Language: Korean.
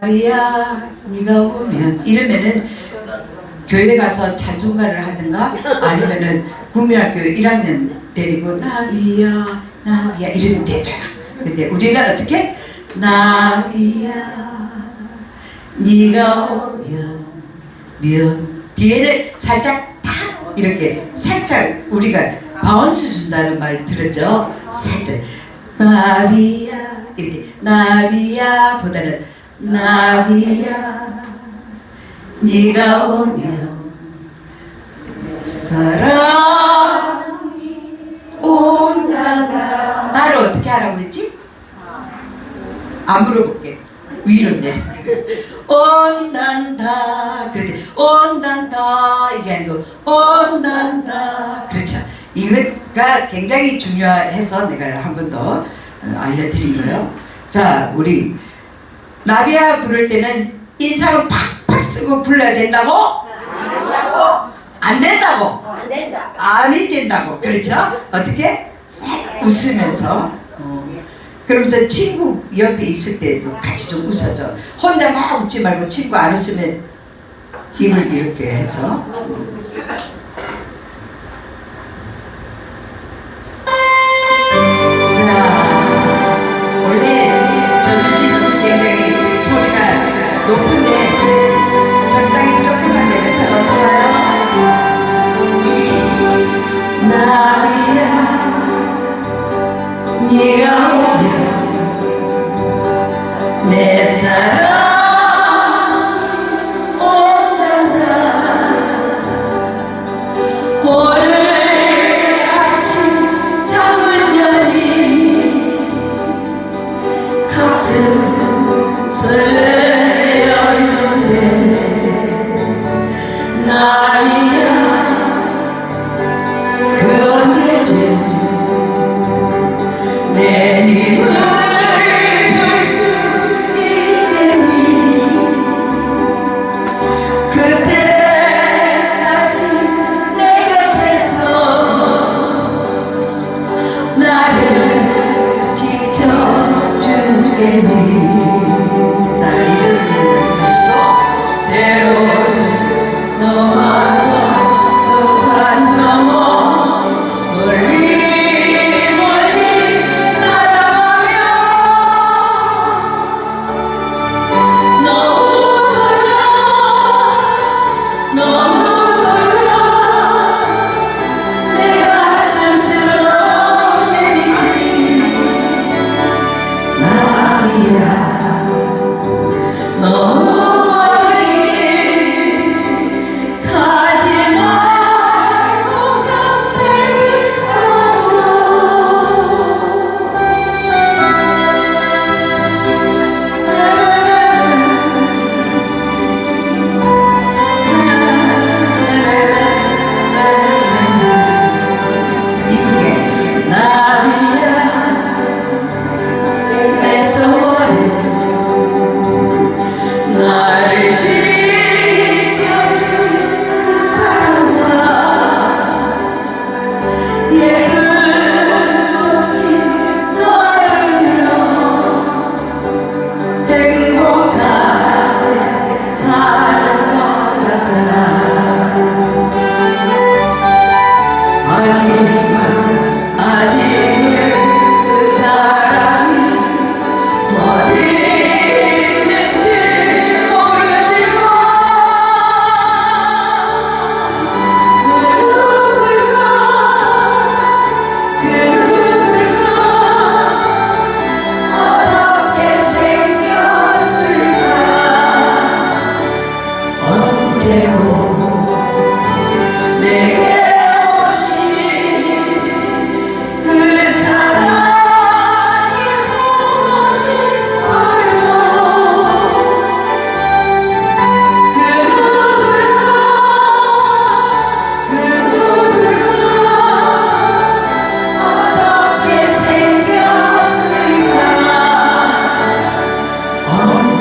마리아 네가 오면 이러면은 교회 가서 찬송가를 하든가 아니면은 국민학교 1학년 데리고 나비야 나비야 이러면 되잖아. 근데 우리는 어떻게? 나비야 네가 오면 면 뒤에를 살짝 탁 이렇게 살짝 우리가 바운스 준다는 말 들었죠? 살짝 나비야 이렇게 나비야 보다는 나비야 네가 오면 사랑이 온다. 나를 어떻게 하라고 그랬지? 안 물어볼게. 위로 내려 온단다. 그렇지. 온단다. 이게 아니고 온단다. 그렇죠. 이거가 굉장히 중요해서 내가 한 번 더 알려드린 거예요. 자 우리 나비야 부를 때는 인상을 팍팍 쓰고 불러야 된다고? 안 된다고? 안 된다고? 안 된다. 아니 된다고 그렇죠? 어떻게? 싹 웃으면서 어. 그러면서 친구 옆에 있을 때도 같이 좀 웃어줘 혼자 막 웃지 말고 친구 안 웃으면 입을 이렇게 해서 네가 오면 내 사랑 온단다. 오늘 아침 창문 열리 가슴 설레 지 나